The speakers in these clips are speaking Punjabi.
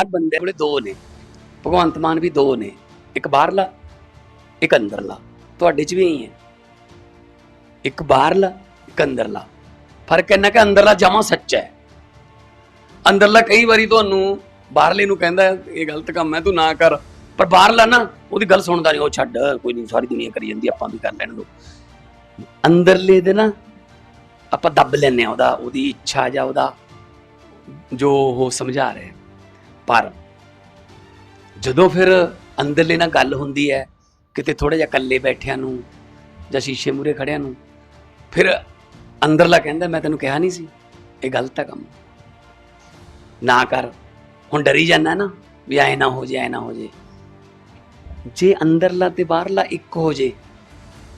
ਹਰ ਬੰਦੇ ਕੋਲੇ ਦੋ ਨੇ। ਭਗਵੰਤ ਮਾਨ ਵੀ ਦੋ ਨੇ। ਇੱਕ ਬਾਹਰਲਾ, ਇੱਕ ਅੰਦਰਲਾ। ਤੁਹਾਡੇ 'ਚ ਵੀ ਇਹੀ ਹੈ। ਇੱਕ ਬਾਹਰਲਾ, ਇੱਕ ਅੰਦਰਲਾ। ਫ਼ਰਕ ਇੰਨਾ ਕਿ ਅੰਦਰਲਾ ਜਮਾ ਸੱਚਾ ਹੈ। ਅੰਦਰਲਾ ਕਈ ਵਾਰੀ ਤੁਹਾਨੂੰ ਬਾਹਰਲੇ ਨੂੰ ਕਹਿੰਦਾ, ਇਹ ਗਲਤ ਕੰਮ ਹੈ, ਤੂੰ ਨਾ ਕਰ। ਪਰ ਬਾਹਰਲਾ ਨਾ, ਉਹਦੀ ਗੱਲ ਸੁਣਦਾ ਨਹੀਂ ਉਹ ਛੱਡ, ਕੋਈ ਨਹੀਂ ਸਾਰੀ ਦੁਨੀਆ ਕਰੀ ਜਾਂਦੀ, ਆਪਾਂ ਵੀ ਕਰ ਲੈਣ ਦੋ। ਅੰਦਰਲੇ ਦੇ ਨਾ, ਆਪਾਂ ਦੱਬ ਲੈਨੇ ਆ ਉਹਦਾ, ਉਹਦੀ ਇੱਛਾ ਜਾਂ ਉਹਦਾ ਜੋ ਉਹ ਸਮਝਾ ਰਿਹਾ ਪਰ ਜਦੋਂ ਫਿਰ ਅੰਦਰਲੇ ਨਾਲ ਗੱਲ ਹੁੰਦੀ ਹੈ, ਕਿਤੇ ਥੋੜਾ ਜਿਹਾ ਇਕੱਲੇ ਬੈਠਿਆਂ ਨੂੰ ਜਾਂ ਸ਼ੀਸ਼ੇ ਮੂਰੇ ਖੜਿਆਂ ਨੂੰ, ਫਿਰ ਅੰਦਰਲਾ ਕਹਿੰਦਾ, ਮੈਂ ਤੈਨੂੰ ਕਿਹਾ ਨਹੀਂ ਸੀ, ਇਹ ਗਲਤ ਹੈ ਕੰਮ। ਨਾ ਕਰ, ਹੁਣ ਡਰੀ ਜਾਂਦਾ ਨਾ ਵੀ ਐ ਨਾ ਹੋ ਜੇ, ਐ ਨਾ ਹੋ ਜੇ। ਜੇ ਅੰਦਰਲਾ ਤੇ ਬਾਹਰਲਾ ਇੱਕ ਹੋ ਜੇ,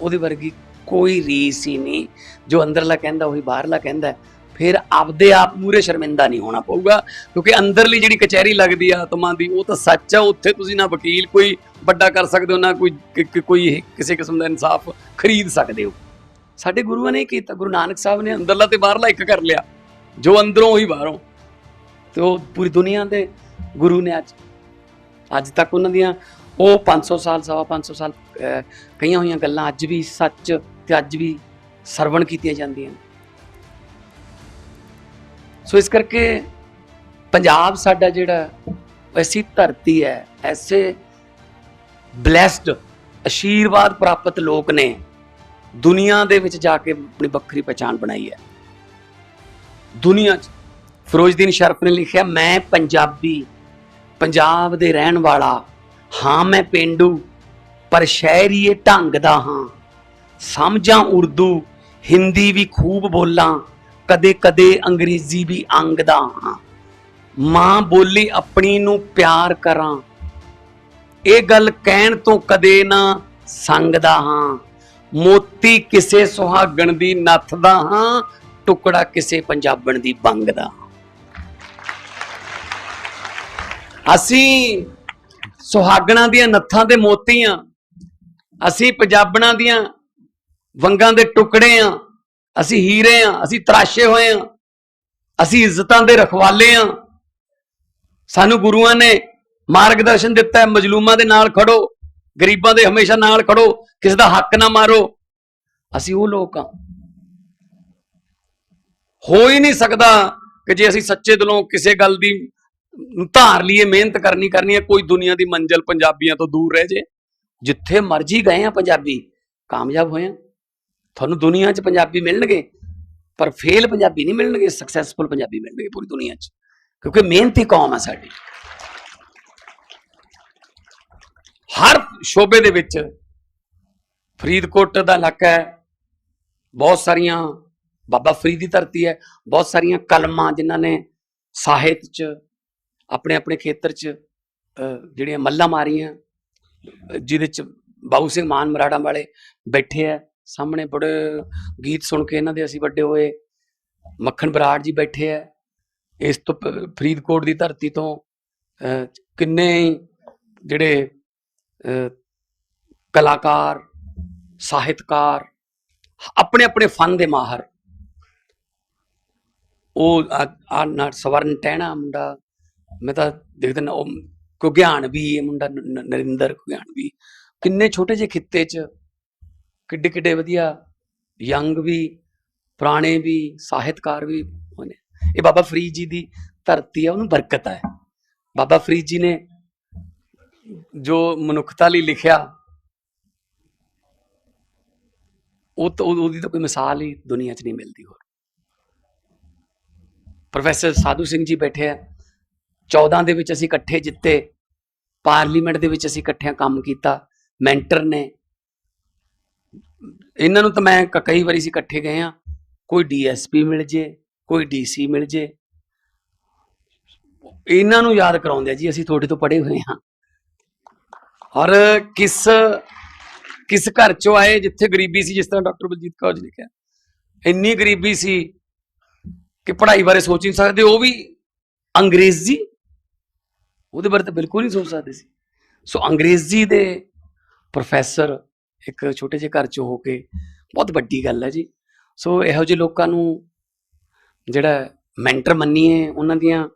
ਉਹਦੇ ਵਰਗੀ ਕੋਈ ਰੀਸ ਹੀ ਨਹੀਂ। ਜੋ ਅੰਦਰਲਾ ਕਹਿੰਦਾ, ਉਹੀ ਬਾਹਰਲਾ ਕਹਿੰਦਾ। ਫਿਰ ਆਪਦੇ ਆਪ ਮੂਰੇ ਸ਼ਰਮਿੰਦਾ ਨਹੀਂ ਹੋਣਾ ਪਊਗਾ। ਕਿਉਂਕਿ ਅੰਦਰਲੀ ਜਿਹੜੀ ਕਚਹਿਰੀ ਲੱਗਦੀ ਆ ਆਤਮਾ ਦੀ ਉਹ ਤਾਂ ਸੱਚ ਆ ਉੱਥੇ ਤੁਸੀਂ ਨਾ ਵਕੀਲ ਕੋਈ ਵੱਡਾ ਕਰ ਸਕਦੇ ਹੋ ਨਾ ਕੋਈ ਕੋਈ ਕਿਸੇ ਕਿਸਮ ਦਾ ਇਨਸਾਫ ਖਰੀਦ ਸਕਦੇ ਹੋ। ਸਾਡੇ ਗੁਰੂਆਂ ਨੇ ਕੀਤਾ ਗੁਰੂ ਨਾਨਕ ਸਾਹਿਬ ਨੇ ਅੰਦਰਲਾ ਤੇ ਬਾਹਰਲਾ ਇੱਕ ਕਰ ਲਿਆ ਜੋ ਅੰਦਰੋਂ ਹੀ ਬਾਹਰੋਂ। ਤੇ ਉਹ ਪੂਰੀ ਦੁਨੀਆ ਦੇ ਗੁਰੂ ਨੇ ਅੱਜ ਅੱਜ ਤੱਕ ਉਹਨਾਂ ਦੀਆਂ ਉਹ 500 ਸਾਲ ਸਵਾ 500 ਸਾਲ ਅਹ, ਕਈਆਂ ਹੋਈਆਂ ਗੱਲਾਂ ਅੱਜ ਵੀ ਸੱਚ ਤੇ ਅੱਜ ਵੀ ਸਰਵਣ ਕੀਤੀਆਂ ਜਾਂਦੀਆਂ ਨੇ। ਸੋ ਇਸ ਕਰਕੇ ਪੰਜਾਬ ਸਾਡਾ ਜਿਹੜਾ ਐਸੀ ਧਰਤੀ ਹੈ, ਐਸੇ ਬlesed ਅਸ਼ੀਰਵਾਦ ਪ੍ਰਾਪਤ ਲੋਕ ਨੇ, ਦੁਨੀਆ ਦੇ ਵਿੱਚ ਜਾ ਕੇ ਆਪਣੀ ਵੱਖਰੀ ਪਛਾਣ ਬਣਾਈ ਹੈ। ਦੁਨੀਆ 'ਚ ਫਿਰੋਜ਼ਦੀਨ ਸ਼ਰਫ ਨੇ ਲਿਖਿਆ, ਮੈਂ ਪੰਜਾਬੀ, ਪੰਜਾਬ ਦੇ ਰਹਿਣ ਵਾਲਾ, ਹਾਂ, ਮੈਂ ਪਿੰਡੂ, ਪਰ ਸ਼ਹਿਰੀਏ ਢੰਗ ਦਾ ਹਾਂ। ਸਮਝਾਂ ਉਰਦੂ, ਹਿੰਦੀ ਵੀ ਖੂਬ ਬੋਲਾਂ ਕਦੇ ਕਦੇ ਅੰਗਰੇਜ਼ੀ ਵੀ ਅੰਗ ਹਾਂ। ਮਾਂ ਬੋਲੀ ਆਪਣੀ ਨੂੰ ਪਿਆਰ ਕਰਾਂ। ਇਹ ਗੱਲ ਕਹਿਣ ਤੋਂ ਕਦੇ ਨਾ ਸੰਗਦਾ ਹਾਂ। ਮੋਤੀ ਕਿਸੇ ਸੁਹਾਗਣ ਦੀ ਨੱਥ ਦਾ ਹਾਂ, ਟੁਕੜਾ ਕਿਸੇ ਪੰਜਾਬਣ ਦੀ ਬੰਗ ਦਾ ਹਾਂ। ਅਸੀਂ ਸੁਹਾਗਣਾ ਦੀਆਂ ਨੱਥਾਂ ਤੇ ਮੋਤੀ ਆ। ਅਸੀਂ ਪੰਜਾਬਣਾਂ ਦੀਆਂ ਵੰਗਾਂ ਦੇ ਟੁਕੜੇ ਆ। ਅਸੀਂ ਹੀਰੇ ਆ, ਅਸੀਂ ਤਰਾਸ਼ੇ ਹੋਏ ਆ, ਅਸੀਂ ਇੱਜ਼ਤਾਂ ਦੇ ਰਖਵਾਲੇ ਆ। ਸਾਨੂੰ ਗੁਰੂਆਂ ਨੇ ਮਾਰਗਦਰਸ਼ਨ ਦਿੱਤਾ ਹੈ ਮਜਲੂਮਾਂ ਦੇ ਨਾਲ ਖੜੋ, ਗਰੀਬਾਂ ਦੇ ਹਮੇਸ਼ਾ ਨਾਲ ਖੜੋ, ਕਿਸੇ ਦਾ ਹੱਕ ਨਾ ਮਾਰੋ। ਅਸੀਂ ਉਹ ਲੋਕ ਆ। ਹੋ ਹੀ ਨਹੀਂ ਸਕਦਾ ਕਿ ਜੇ ਅਸੀਂ ਸੱਚੇ ਦਿਲੋਂ ਕਿਸੇ ਗੱਲ ਦੀ ਧਾਰ ਲਈਏ, ਮਿਹਨਤ ਕਰਨੀ ਕਰਨੀ ਹੈ, ਕੋਈ ਦੁਨੀਆ ਦੀ ਮੰਜ਼ਲ ਪੰਜਾਬੀਆਂ ਤੋਂ ਦੂਰ ਰਹਿ ਜੇ। ਜਿੱਥੇ ਮਰਜ਼ੀ ਗਏ ਆ ਪੰਜਾਬੀ, ਕਾਮਯਾਬ ਹੋਏ ਆ। ਤੁਹਾਨੂੰ ਦੁਨੀਆ 'ਚ ਪੰਜਾਬੀ ਮਿਲਣਗੇ, ਪਰ ਫੇਲ ਪੰਜਾਬੀ ਨਹੀਂ ਮਿਲਣਗੇ ਸਕਸੈਸਫੁਲ ਪੰਜਾਬੀ ਮਿਲਣਗੇ ਪੂਰੀ ਦੁਨੀਆ 'ਚ। ਕਿਉਂਕਿ ਮਿਹਨਤੀ ਕੌਮ ਆ ਸਾਡੀ। ਹਰ ਸ਼ੋਬੇ ਦੇ ਵਿੱਚ ਫਰੀਦਕੋਟ ਦਾ ਇਲਾਕਾ ਹੈ, ਬਹੁਤ ਸਾਰੀਆਂ ਬਾਬਾ ਫਰੀਦ ਦੀ ਧਰਤੀ ਹੈ, ਬਹੁਤ ਸਾਰੀਆਂ ਕਲਮਾਂ ਜਿਨ੍ਹਾਂ ਨੇ ਸਾਹਿਤ 'ਚ, ਆਪਣੇ ਆਪਣੇ ਖੇਤਰ 'ਚ ਜਿਹੜੀਆਂ ਮੱਲਾਂ ਮਾਰੀਆਂ ਜਿਹਦੇ 'ਚ ਬਾਬੂ ਸਿੰਘ ਮਾਨ ਮਰਾੜਾ ਵਾਲੇ ਬੈਠੇ ਆ। ਸਾਹਮਣੇ ਬੜੇ ਗੀਤ ਸੁਣ ਕੇ ਇਹਨਾਂ ਦੇ ਅਸੀਂ ਵੱਡੇ ਹੋਏ। ਮੱਖਣ ਬਰਾੜ ਜੀ ਬੈਠੇ ਆ। ਇਸ ਤੋਂ ਫਰੀਦਕੋਟ ਦੀ ਧਰਤੀ ਤੋਂ ਅਹ, ਕਿੰਨੇ ਜਿਹੜੇ ਕਲਾਕਾਰ ਸਾਹਿਤਕਾਰ ਆਪਣੇ ਆਪਣੇ ਫਨ ਦੇ ਮਾਹਰ। ਉਹ ਆ- ਨਾ ਸਵਰਨ ਟਹਿਣਾ ਮੁੰਡਾ ਮੈਂ ਤਾਂ ਦੇਖਦਾ ਨਾ ਉਹ ਕੁਗਿਆਨ ਵੀ ਇਹ ਮੁੰਡਾ ਨਰਿੰਦਰ ਕੁਗਿਆਨ ਵੀ। ਕਿੰਨੇ ਛੋਟੇ ਜਿਹੇ ਖਿੱਤੇ 'ਚ ਕਿੱਡੇ ਕਿੱਡੇ ਵਧੀਆ ਯੰਗ ਵੀ, ਪੁਰਾਣੇ ਵੀ, ਸਾਹਿਤਕਾਰ ਵੀ ਹੋਣੇ। ਇਹ ਬਾਬਾ ਫਰੀਦ ਜੀ ਦੀ ਧਰਤੀ ਹੈ ਉਹਨੂੰ ਬਰਕਤ ਹੈ ਬਾਬਾ ਫਰੀਦ ਜੀ ਨੇ ਜੋ ਮਨੁੱਖਤਾ ਲਈ ਲਿਖਿਆ, ਉਹ ਤਾਂ ਉਹਦੀ ਤਾਂ ਕੋਈ ਮਿਸਾਲ ਹੀ ਦੁਨੀਆ 'ਚ ਨਹੀਂ ਮਿਲਦੀ ਹੋਰ। ਪ੍ਰੋਫੈਸਰ ਸਾਧੂ ਸਿੰਘ ਜੀ ਬੈਠੇ ਆ। 14 ਦੇ ਵਿੱਚ ਅਸੀਂ ਇਕੱਠੇ ਜਿੱਤੇ, ਪਾਰਲੀਮੈਂਟ ਦੇ ਵਿੱਚ ਅਸੀਂ ਇਕੱਠਿਆਂ ਕੰਮ ਕੀਤਾ, ਮੈਂਟਰ ਨੇ ਇਹਨਾਂ ਨੂੰ ਤਾਂ ਮੈਂ ਕਈ ਵਾਰੀ ਅਸੀਂ ਇਕੱਠੇ ਗਏ ਆ ਕੋਈ ਡੀਐਸਪੀ ਮਿਲ ਜੇ, ਕੋਈ ਡੀਸੀ ਮਿਲ ਜੇ। ਇਹਨਾਂ ਨੂੰ ਯਾਦ ਕਰਾਉਂਦੇ ਆ ਜੀ, ਅਸੀਂ ਤੁਹਾਡੇ ਤੋਂ ਪੜ੍ਹੇ ਹੋਏ ਹਾਂ। ਔਰ ਕਿਸ ਕਿਸ ਘਰ ਚੋਂ ਆਏ, ਜਿੱਥੇ ਗਰੀਬੀ ਸੀ, ਜਿਸ ਤਰ੍ਹਾਂ ਡਾਕਟਰ ਬਲਜੀਤ ਕੌਰ ਜੀ ਨੇ ਕਿਹਾ। ਇੰਨੀ ਗਰੀਬੀ ਸੀ ਕਿ ਪੜ੍ਹਾਈ ਬਾਰੇ ਸੋਚ ਨਹੀਂ ਸਕਦੇ। ਉਹ ਵੀ ਅੰਗਰੇਜ਼ੀ ਉਹਦੇ ਬਾਰੇ ਤਾਂ ਬਿਲਕੁਲ ਨਹੀਂ ਸੋਚ ਸਕਦੇ ਸੀ। ਸੋ ਅੰਗਰੇਜ਼ੀ ਦੇ ਪ੍ਰੋਫੈਸਰ ਇੱਕ ਛੋਟੇ ਜਿਹੇ ਘਰ ਚੋਂ ਹੋ ਕੇ, ਬਹੁਤ ਵੱਡੀ ਗੱਲ ਹੈ ਜੀ। ਸੋ ਇਹੋ ਜਿਹੇ ਲੋਕਾਂ ਨੂੰ ਜਿਹੜਾ ਮੈਂਟਰ ਮੰਨੀਏ, ਉਹਨਾਂ ਦੀਆਂ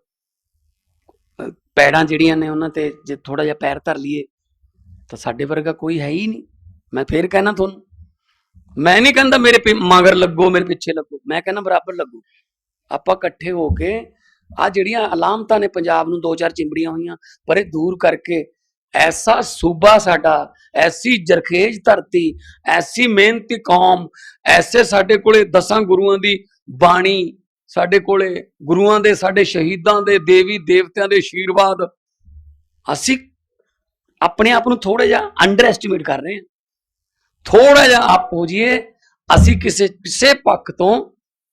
ਪੈੜਾਂ ਜਿਹੜੀਆਂ ਨੇ ਉਹਨਾਂ ਤੇ ਜੇ ਥੋੜਾ ਜਿਹਾ ਪੈਰ ਧਰ ਲਈਏ, ਤਾਂ ਸਾਡੇ ਵਰਗਾ ਕੋਈ ਹੈ ਹੀ ਨਹੀਂ। ਮੈਂ ਫੇਰ ਕਹਿਣਾ ਤੁਹਾਨੂੰ, ਮੈਂ ਨਹੀਂ ਕਹਿੰਦਾ ਮੇਰੇ ਪਿ- ਮਗਰ ਲੱਗੋ, ਮੇਰੇ ਪਿੱਛੇ ਲੱਗੋ, ਮੈਂ ਕਹਿੰਦਾ ਬਰਾਬਰ ਲੱਗੋ। ਆਪਾਂ ਇਕੱਠੇ ਹੋ ਕੇ ਆ ਜਿਹੜੀਆਂ ਅਲਾਮਤਾਂ ਨੇ ਪੰਜਾਬ ਨੂੰ ਦੋ ਚਾਰ ਚਿੰਬੜੀਆਂ ਹੋਈਆਂ, ਪਰ ਇਹ ਦੂਰ ਕਰਕੇ ਐਸਾ ਸੂਬਾ ਸਾਡਾ, ਐਸੀ ਜਰਖੇਜ ਧਰਤੀ, ਐਸੀ ਮਿਹਨਤੀ ਕੌਮ, ਐਸੇ ਸਾਡੇ ਕੋਲੇ ਦਸਾਂ ਗੁਰੂਆਂ ਦੀ ਬਾਣੀ, ਸਾਡੇ ਕੋਲੇ ਗੁਰੂਆਂ ਦੇ, ਸਾਡੇ ਸ਼ਹੀਦਾਂ ਦੇ, ਦੇਵੀ ਦੇਵਤਿਆਂ ਦੇ ਆਸ਼ੀਰਵਾਦ ਅਸੀਂ ਆਪਣੇ ਆਪ ਨੂੰ ਥੋੜਾ ਜਿਹਾ ਅੰਡਰ ਐਸਟੀਮੇਟ ਕਰ ਰਹੇ ਹਾਂ। ਥੋੜਾ ਜਿਹਾ ਆਪ ਹੋ ਜਾਈਏ ਅਸੀਂ ਕਿਸੇ ਕਿਸੇ ਪੱਖ ਤੋਂ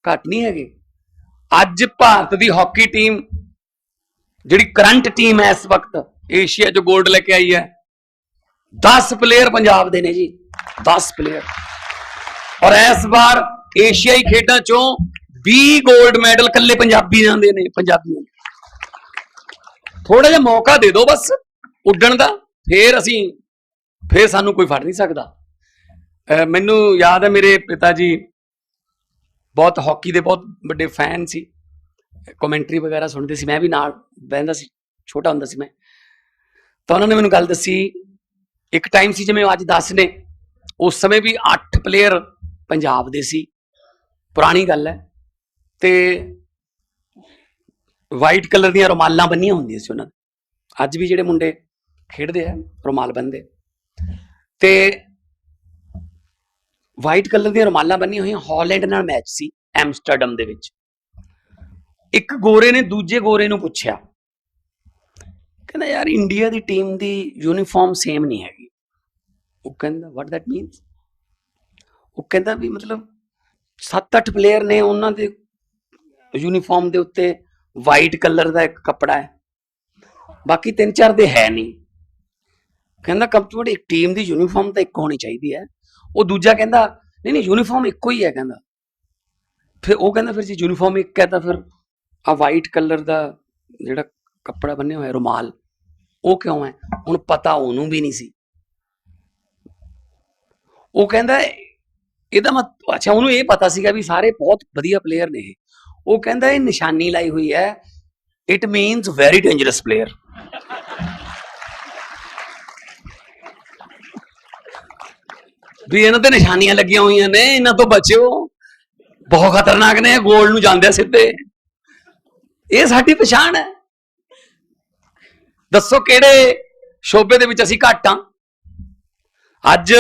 ਘੱਟ ਨਹੀਂ ਹੈਗੇ। ਅੱਜ ਭਾਰਤ ਦੀ ਹਾਕੀ ਟੀਮ, ਜਿਹੜੀ ਕਰੰਟ ਟੀਮ ਹੈ ਇਸ ਵਕਤ ਏਸ਼ੀਆ 'ਚ 골ਡ ਲੈ ਕੇ ਆਈ ਹੈ। 10 ਪਲੇਅਰ ਪੰਜਾਬ ਦੇ ਨੇ ਜੀ। 10 ਪਲੇਅਰ ਔਰ ਇਸ ਵਾਰ ਏਸ਼ੀਆਈ ਖੇਡਾਂ 'ਚੋਂ 20 골ਡ ਮੈਡਲ ਕੱਲੇ ਪੰਜਾਬੀ ਜਾਂਦੇ ਨੇ, ਪੰਜਾਬੀਆਂ ਥੋੜਾ ਜਿਹਾ ਮੌਕਾ ਦੇ ਦਿਓ ਬਸ, ਉੱਡਣ ਦਾ। ਫੇਰ ਅਸੀਂ, ਫੇਰ ਸਾਨੂੰ ਕੋਈ ਫੜ ਨਹੀਂ ਸਕਦਾ। ਅਹ ਮੈਨੂੰ ਯਾਦ ਹੈ ਮੇਰੇ ਪਿਤਾ ਜੀ, ਬਹੁਤ ਹਾਕੀ ਦੇ ਬਹੁਤ ਵੱਡੇ ਫੈਨ ਸੀ। ਕਮੈਂਟਰੀ ਵਗੈਰਾ ਸੁਣਦੇ ਸੀ। ਮੈਂ ਵੀ ਨਾਲ ਬਹਿੰਦਾ ਸੀ, ਛੋਟਾ ਹੁੰਦਾ ਸੀ ਮੈਂ। ਤਾਂ ਉਹਨਾਂ ਨੇ ਮੈਨੂੰ ਗੱਲ ਦੱਸੀ, ਇੱਕ ਟਾਈਮ ਸੀ ਜਿਵੇਂ ਅੱਜ 10 ਨੇ ਉਸ ਸਮੇਂ ਵੀ 8 ਪਲੇਅਰ ਪੰਜਾਬ ਦੇ ਸੀ, ਪੁਰਾਣੀ ਗੱਲ ਹੈ, ਤੇ ਵਾਈਟ ਕਲਰ ਦੀਆਂ ਰੁਮਾਲਾਂ ਬੰਨੀਆਂ ਹੁੰਦੀਆਂ ਸੀ ਉਹਨਾਂ ਦੇ, ਅੱਜ ਵੀ ਜਿਹੜੇ ਮੁੰਡੇ ਖੇਡਦੇ ਆ, ਰੁਮਾਲ ਬੰਨਦੇ ਤੇ ਵਾਈਟ ਕਲਰ ਦੀਆਂ ਰੁਮਾਲਾਂ ਬੰਨੀਆਂ ਹੋਈਆਂ, ਹਾਲੈਂਡ ਨਾਲ ਮੈਚ ਸੀ, ਐਮਸਟਰਡਮ ਦੇ ਵਿੱਚ, ਇੱਕ ਗੋਰੇ ਨੇ ਦੂਜੇ ਗੋਰੇ ਨੂੰ ਪੁੱਛਿਆ ਕਹਿੰਦਾ ਯਾਰ ਇੰਡੀਆ ਦੀ ਟੀਮ ਦੀ ਯੂਨੀਫਾਰਮ ਸੇਮ ਨਹੀਂ ਹੈਗੀ। ਉਹ ਕਹਿੰਦਾ ਵਾਟ ਦੈਟ ਮੀਨਸ ਉਹ ਕਹਿੰਦਾ ਵੀ ਮਤਲਬ 7-8 ਪਲੇਅਰ ਨੇ ਉਹਨਾਂ ਦੇ ਯੂਨੀਫਾਰਮ ਦੇ ਉੱਤੇ ਵਾਈਟ ਕਲਰ ਦਾ ਇੱਕ ਕੱਪੜਾ ਹੈ। ਬਾਕੀ ਤਿੰਨ ਚਾਰ ਦੇ ਹੈ ਨਹੀਂ। ਕਹਿੰਦਾ ਕਪਟਵਰਡ ਇੱਕ ਟੀਮ ਦੀ ਯੂਨੀਫਾਰਮ ਤਾਂ ਇੱਕ ਹੋਣੀ ਚਾਹੀਦੀ ਹੈ। ਉਹ ਦੂਜਾ ਕਹਿੰਦਾ, ਨਹੀਂ ਨਹੀਂ ਯੂਨੀਫਾਰਮ ਇੱਕੋ ਹੀ ਹੈ ਕਹਿੰਦਾ। ਫਿਰ ਉਹ ਕਹਿੰਦਾ ਫਿਰ ਜੇ ਯੂਨੀਫਾਰਮ ਇੱਕ ਹੈ ਤਾਂ ਫਿਰ ਆ ਵਾਈਟ ਕਲਰ ਦਾ ਜਿਹੜਾ ਕੱਪੜਾ ਬੰਨਿਆ ਹੋਇਆ ਰੁਮਾਲ। ਉਹ ਕਿਉਂ ਹੈ? ਹੁਣ ਪਤਾ ਉਹਨੂੰ ਵੀ ਨਹੀਂ ਸੀ। ਉਹ ਕਹਿੰਦਾ, ਇਹਦਾ ਮਤ, ਅੱਛਾ, ਉਹਨੂੰ ਇਹ ਪਤਾ ਸੀਗਾ ਵੀ ਸਾਰੇ ਬਹੁਤ ਵਧੀਆ ਪਲੇਅਰ ਨੇ ਇਹ। ਉਹ ਕਹਿੰਦਾ, ਇਹ ਨਿਸ਼ਾਨੀ ਲਾਈ ਹੋਈ ਹੈ। It means very dangerous player ਵੀ ਇਹਨਾਂ ਤੇ ਨਿਸ਼ਾਨੀਆਂ ਲੱਗੀਆਂ ਹੋਈਆਂ ਨੇ, ਇਹਨਾਂ ਤੋਂ ਬਚਿਓ। ਬਹੁਤ ਖਤਰਨਾਕ ਨੇ, ਗੋਲ ਨੂੰ ਜਾਂਦੇ ਸਿੱਧੇ। ਇਹ ਸਾਡੀ ਪਛਾਣ ਹੈ। ਦੱਸੋ ਕਿਹੜੇ ਸ਼ੋਬੇ ਦੇ ਵਿੱਚ ਅਸੀਂ ਘੱਟ ਹਾਂ? ਅੱਜ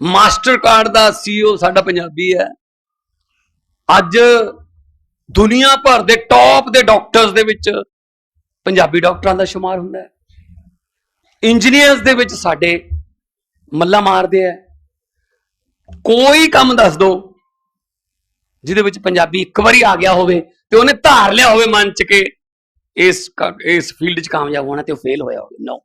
ਮਾਸਟਰ ਕਾਰਡ ਦਾ ਸੀਓ ਸਾਡਾ ਪੰਜਾਬੀ ਹੈ। ਅੱਜ ਦੁਨੀਆ ਭਰ ਦੇ ਟੌਪ ਦੇ ਡਾਕਟਰਸ ਦੇ ਵਿੱਚ ਪੰਜਾਬੀ ਡਾਕਟਰਾਂ ਦਾ ਸ਼ੁਮਾਰ ਹੁੰਦਾ ਹੈ। ਇੰਜੀਨੀਅਰਸ ਦੇ ਵਿੱਚ ਸਾਡੇ ਮੱਲਾ ਮਾਰਦੇ ਆ ਕੋਈ ਕੰਮ ਦੱਸ ਦੋ ਜਿਹਦੇ ਵਿੱਚ ਪੰਜਾਬੀ ਇੱਕ ਵਾਰੀ ਆ ਗਿਆ ਹੋਵੇ ਤੇ ਉਹਨੇ ਧਾਰ ਲਿਆ ਹੋਵੇ ਮਨ ਚ ਕੇ ਇਸ ਕ- ਇਸ ਫੀਲਡ 'ਚ ਕਾਮਯਾਬ ਹੋਣਾ ਤੇ ਉਹ ਫੇਲ ਹੋਇਆ ਹੋਵੇ ਨੋ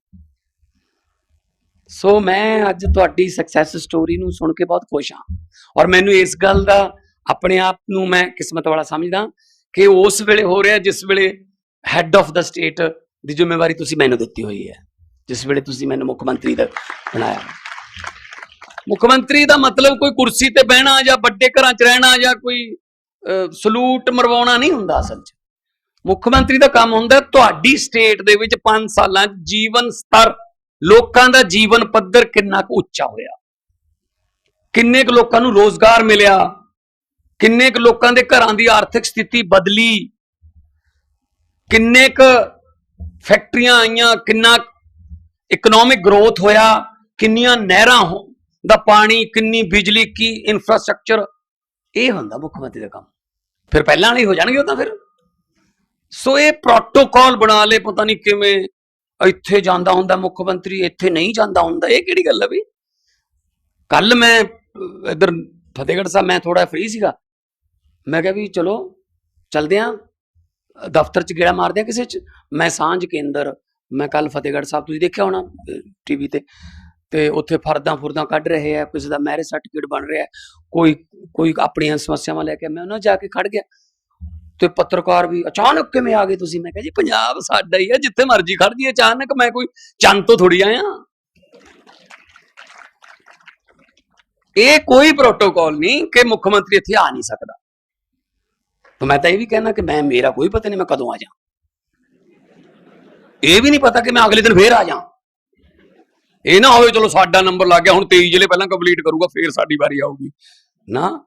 ਸੋ ਮੈਂ ਅੱਜ ਤੁਹਾਡੀ ਸਕਸੈਸ ਸਟੋਰੀ ਨੂੰ ਸੁਣ ਕੇ ਬਹੁਤ ਖੁਸ਼ ਹਾਂ। ਔਰ ਮੈਨੂੰ ਇਸ ਗੱਲ ਦਾ ਆਪਣੇ ਆਪ ਨੂੰ ਮੈਂ ਕਿਸਮਤ ਵਾਲਾ ਸਮਝਦਾ ਕਿ ਉਸ ਵੇਲੇ ਹੋ ਰਿਹਾ ਜਿਸ ਵੇਲੇ ਹੈੱਡ ਆਫ ਦਾ ਸਟੇਟ ਦੀ ਜ਼ਿੰਮੇਵਾਰੀ ਤੁਸੀਂ ਮੈਨੂੰ ਦਿੱਤੀ ਹੋਈ ਹੈ, ਜਿਸ ਵੇਲੇ ਤੁਸੀਂ ਮੈਨੂੰ ਮੁੱਖ ਮੰਤਰੀ ਦਾ ਬਣਾਇਆ। ਮੁੱਖ ਮੰਤਰੀ ਦਾ ਮਤਲਬ ਕੋਈ ਕੁਰਸੀ ਤੇ ਬਹਿਣਾ ਜਾਂ ਵੱਡੇ ਘਰਾਂ 'ਚ ਰਹਿਣਾ ਜਾਂ ਕੋਈ ਸਲੂਟ ਮਰਵਾਉਣਾ ਨਹੀਂ ਹੁੰਦਾ ਅਸਲ 'ਚ। ਮੁੱਖ ਮੰਤਰੀ ਦਾ ਕੰਮ ਹੁੰਦਾ ਤੁਹਾਡੀ ਸਟੇਟ ਦੇ ਵਿੱਚ 5 ਸਾਲਾਂ 'ਚ ਜੀਵਨ ਸਤਰ, ਲੋਕਾਂ ਦਾ ਜੀਵਨ ਪੱਧਰ ਕਿੰਨਾ ਕੁ ਉੱਚਾ ਹੋਇਆ? ਕਿੰਨੇ ਕੁ ਲੋਕਾਂ ਨੂੰ ਰੋਜ਼ਗਾਰ ਮਿਲਿਆ? ਕਿੰਨੇ ਕੁ ਲੋਕਾਂ ਦੇ ਘਰਾਂ ਦੀ ਆਰਥਿਕ ਸਥਿਤੀ ਬਦਲੀ? ਕਿੰਨੇ ਕੁ ਫੈਕਟਰੀਆਂ ਆਈਆਂ? ਕਿੰਨਾ ਇਕਨੋਮਿਕ ਗਰੋਥ ਹੋਇਆ? ਕਿੰਨੀਆਂ ਨਹਿਰਾਂ ਹੋ- ਦਾ ਪਾਣੀ, ਕਿੰਨੀ ਬਿਜਲੀ, ਕੀ ਇਨਫਰਾਸਟ੍ਰਕਚਰ ਇਹ ਹੁੰਦਾ ਮੁੱਖ ਮੰਤਰੀ ਦਾ ਕੰਮ। ਫਿਰ ਪਹਿਲਾਂ ਵਾਲੇ ਹੋ ਜਾਣਗੇ ਉਹ ਤਾਂ ਫਿਰ? ਸੋ ਇਹ ਪ੍ਰੋਟੋਕਾਲ ਬਣਾ ਲੇ ਪਤਾ ਨਹੀਂ ਕਿਵੇਂ ਇੱਥੇ ਜਾਂਦਾ ਹੁੰਦਾ ਮੁੱਖ ਮੰਤਰੀ ਇੱਥੇ ਨਹੀਂ ਜਾਂਦਾ ਹੁੰਦਾ ਇਹ ਕਿਹੜੀ ਗੱਲ ਹੈ ਵੀ ਕੱਲ ਮੈਂ ਅਹ, ਫਤਿਹਗੜ੍ਹ ਸਾਹਿਬ ਮੈਂ ਥੋੜਾ ਫ੍ਰੀ ਸੀਗਾ। ਮੈਂ ਕਿਹਾ ਵੀ ਚਲੋ ਚਲਦੇ ਆਂ ਦਫ਼ਤਰ ਚ ਗੇੜਾ ਮਾਰਦੇ ਆ ਕਿਸੇ ਚ। ਮੈਂ ਸਾਂਝ ਕੇਂਦਰ ਮੈਂ ਕੱਲ ਫਤਿਹਗੜ੍ਹ ਸਾਹਿਬ ਤੁਸੀਂ ਦੇਖਿਆ ਹੋਣਾ ਟੀਵੀ ਤੇ। ਤੇ ਉੱਥੇ ਫਰਦਾਂ ਫੁਰਦਾਂ ਕੱਢ ਰਹੇ ਆ ਕਿਸੇ ਦਾ ਮੈਰਿਜ ਸਰਟੀਫਿਕੇਟ ਬਣ ਰਿਹਾ। ਕੋਈ ਕੋਈ ਆਪਣੀਆਂ ਸਮੱਸਿਆਵਾਂ ਲੈ ਕੇ ਮੈਂ ਉਹਨਾਂ ਜਾ ਕੇ ਖੜ ਗਿਆ। ਤੇ ਪੱਤਰਕਾਰ ਵੀ ਅਚਾਨਕ ਕਿਵੇਂ ਆ ਗਏ ਤੁਸੀਂ? ਮੈਂ ਕਿਹਾ ਜੀ, ਪੰਜਾਬ ਸਾਡਾ ਹੀ ਹੈ ਜਿੱਥੇ ਮਰਜ਼ੀ ਖੜ ਜੀ ਅਚਾਨਕ ਮੈਂ ਕੋਈ ਚੰਨ ਤੋਂ ਥੋੜੀ ਆਇਆ। ਇਹ ਕੋਈ ਪ੍ਰੋਟੋਕਾਲ ਨਹੀਂ ਕਿ ਮੁੱਖ ਮੰਤਰੀ ਇੱਥੇ ਆ ਨਹੀਂ ਸਕਦਾ। ਤਾਂ ਮੈਂ ਤਾਂ ਇਹ ਵੀ ਕਹਿਣਾ ਕਿ ਮੈਂ, ਮੇਰਾ ਕੋਈ ਪਤਾ ਨਹੀਂ ਮੈਂ ਕਦੋਂ ਆ ਜਾ ਇਹ ਵੀ ਨਹੀਂ ਪਤਾ ਕਿ ਮੈਂ ਅਗਲੇ ਦਿਨ ਫੇਰ ਆ ਜਾ ਇਹ ਨਾ ਹੋਵੇ, ਚਲੋ ਸਾਡਾ ਨੰਬਰ ਲੱਗ ਗਿਆ, ਹੁਣ 23 ਜ਼ਿਲ੍ਹੇ ਪਹਿਲਾਂ ਕੰਪਲੀਟ ਕਰੂਗਾ, ਫੇਰ ਸਾਡੀ ਵਾਰੀ ਆਊਗੀ। ਨਾ,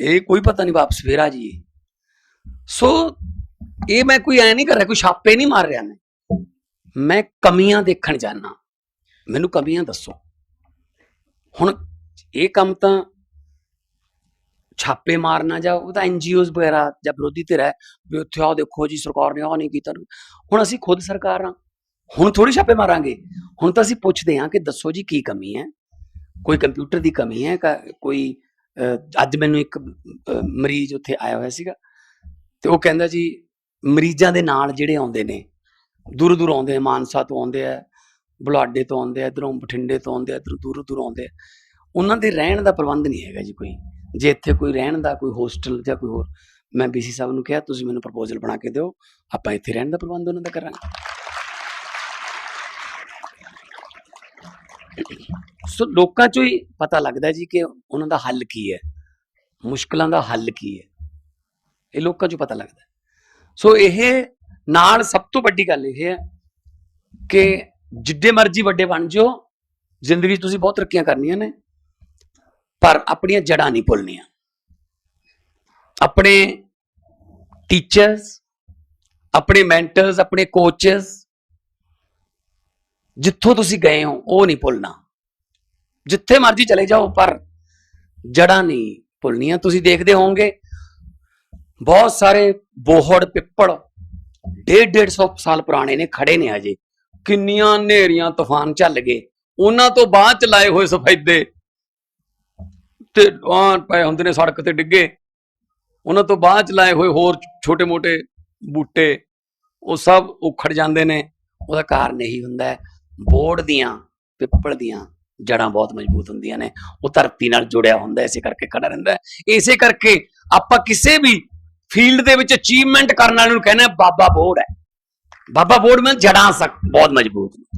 ਇਹ ਕੋਈ ਪਤਾ ਨਹੀਂ ਵਾਪਸ ਫੇਰ ਆ ਜਾਈਏ। ਸੋ ਇਹ ਮੈਂ ਕੋਈ ਐ ਨਹੀਂ ਕਰ ਰਿਹਾ, ਕੋਈ ਛਾਪੇ ਨਹੀਂ ਮਾਰ ਰਿਹਾ ਮੈਂ। ਮੈਂ ਕਮੀਆਂ ਦੇਖਣ ਜਾਣਾ ਮੈਨੂੰ ਕਮੀਆਂ ਦੱਸੋ। ਹੁਣ ਇਹ ਕੰਮ ਤਾਂ ਛਾਪੇ ਮਾਰਨਾ ਜਾਂ ਉਹ ਤਾਂ ਐਨਜੀਓਜ਼ ਵਗੈਰਾ ਜਾਂ ਵਿਰੋਧੀ ਧਿਰ ਹੈ, ਵੀ ਉੱਥੇ ਆਓ ਦੇਖੋ ਜੀ ਸਰਕਾਰ ਨੇ ਉਹ ਨਹੀਂ ਕੀਤਾ। ਹੁਣ ਅਸੀਂ ਖੁਦ ਸਰਕਾਰ ਆ ਹੁਣ ਥੋੜੀ ਛਾਪੇ ਮਾਰਾਂਗੇ। ਹੁਣ ਤਾਂ ਅਸੀਂ ਪੁੱਛਦੇ ਹਾਂ ਕਿ ਦੱਸੋ ਜੀ ਕੀ ਕਮੀ ਹੈ? ਕੋਈ ਕੰਪਿਊਟਰ ਦੀ ਕਮੀ ਹੈ? ਕ- ਕੋਈ ਅੱਜ ਮੈਨੂੰ ਇੱਕ ਮਰੀਜ਼ ਉੱਥੇ ਆਇਆ ਹੋਇਆ ਸੀਗਾ। ਤੇ ਉਹ ਕਹਿੰਦਾ ਜੀ, ਮਰੀਜ਼ਾਂ ਦੇ ਨਾਲ ਜਿਹੜੇ ਆਉਂਦੇ ਨੇ, ਦੂਰ ਦੂਰ ਆਉਂਦੇ ਆ, ਮਾਨਸਾ ਤੋਂ ਆਉਂਦੇ ਆ ਬੁਲਾਡੇ ਤੋਂ ਆਉਂਦੇ ਆ, ਇਧਰੋਂ ਬਠਿੰਡੇ ਤੋਂ ਆਉਂਦੇ ਆ, ਇਧਰੋਂ ਦੂਰੋਂ ਦੂਰ ਆਉਂਦੇ ਆ, ਉਹਨਾਂ ਦੇ ਰਹਿਣ ਦਾ ਪ੍ਰਬੰਧ ਨਹੀਂ ਹੈਗਾ ਜੀ ਕੋਈ। ਜੇ ਇੱਥੇ ਕੋਈ ਰਹਿਣ ਦਾ, ਕੋਈ ਹੋਸਟਲ ਜਾਂ ਕੋਈ ਹੋਰ, ਮੈਂ ਬੀਸੀ ਸਾਹਿਬ ਨੂੰ ਕਿਹਾ, ਤੁਸੀਂ ਮੈਨੂੰ ਪ੍ਰਪੋਜ਼ਲ ਬਣਾ ਕੇ ਦਿਓ, ਆਪਾਂ ਇੱਥੇ ਰਹਿਣ ਦਾ ਪ੍ਰਬੰਧ ਉਹਨਾਂ ਦਾ ਕਰਾਂਗੇ। ਸੋ ਲੋਕਾਂ ਚੋਂ ਹੀ ਪਤਾ ਲੱਗਦਾ ਜੀ ਕਿ ਉਹਨਾਂ ਦਾ ਹੱਲ ਕੀ ਹੈ, ਮੁਸ਼ਕਲਾਂ ਦਾ ਹੱਲ ਕੀ ਹੈ। ਇਹ ਲੋਕਾਂ ਚੋਂ ਪਤਾ ਲੱਗਦਾ। ਸੋ ਇਹ ਨਾਲ ਸਭ ਤੋਂ ਵੱਡੀ ਗੱਲ ਇਹ ਹੈ ਕਿ ਜਿੱਡੇ ਮਰਜ਼ੀ ਵੱਡੇ ਬਣ ਜਾਓ, ਜ਼ਿੰਦਗੀ 'ਚ ਤੁਸੀਂ ਬਹੁਤ ਤਰੱਕੀਆਂ ਕਰਨੀਆਂ ਨੇ, ਪਰ ਆਪਣੀਆਂ ਜੜਾਂ ਨਹੀਂ ਭੁੱਲਣੀਆਂ। ਆਪਣੇ ਟੀਚਰਸ ਆਪਣੇ ਮੈਂਟਰਸ ਆਪਣੇ ਕੋਚਸ ਜਿੱਥੋਂ ਤੁਸੀਂ ਗਏ ਹੋ, ਉਹ ਨਹੀਂ ਭੁੱਲਣਾ। ਜਿੱਥੇ ਮਰਜ਼ੀ ਚਲੇ ਜਾਓ, ਪਰ ਜੜਾਂ ਨਹੀਂ ਭੁੱਲਣੀਆਂ। ਤੁਸੀਂ ਦੇਖਦੇ ਹੋਵੋਗੇ ਬਹੁਤ ਸਾਰੇ ਬੋਹੜ, ਪਿੱਪਲ, ਡੇਢ ਡੇਢ ਸੌ ਸਾਲ ਪੁਰਾਣੇ ਨੇ, ਖੜੇ ਨੇ ਅਜੇ ਕਿੰਨੀਆਂ ਹਨੇਰੀਆਂ, ਤੂਫਾਨ ਚੱਲ ਗਏ। ਉਹਨਾਂ ਤੋਂ ਬਾਅਦ ਚ ਲਾਏ ਹੋਏ ਸਫੈਦੇ। ਤੇ ਆਹ ਪਏ ਹੁੰਦੇ ਨੇ ਸੜਕ ਤੇ ਡਿੱਗੇ। ਉਹਨਾਂ ਤੋਂ ਬਾਅਦ ਚ ਲਾਏ ਹੋਏ ਹੋਰ ਛੋਟੇ ਮੋਟੇ ਬੂਟੇ। ਉਹ ਸਭ ਉਖੜ ਜਾਂਦੇ ਨੇ। ਉਹਦਾ ਕਾਰਨ ਇਹੀ ਹੁੰਦਾ ਹੈ। ਬੋੜ ਦੀਆਂ, ਪਿੱਪਲ ਦੀਆਂ ਜੜਾਂ ਬਹੁਤ ਮਜ਼ਬੂਤ ਹੁੰਦੀਆਂ ਨੇ। ਉਹ ਧਰਤੀ ਨਾਲ ਜੁੜਿਆ ਹੁੰਦਾ, ਇਸੇ ਕਰਕੇ ਖੜਾ ਰਹਿੰਦਾ ਇਸੇ ਕਰਕੇ ਆਪਾਂ ਕਿਸੇ ਵੀ ਫੀਲਡ ਦੇ ਵਿੱਚ ਅਚੀਵਮੈਂਟ ਕਰਨ ਵਾਲੇ ਨੂੰ ਕਹਿੰਦੇ ਬਾਬਾ ਬੋੜ ਹੈ। ਬਾਬਾ ਬੋੜ ਮੈਂ ਜੜਾਂ ਸਕ, ਬਹੁਤ ਮਜ਼ਬੂਤ। ਨੇ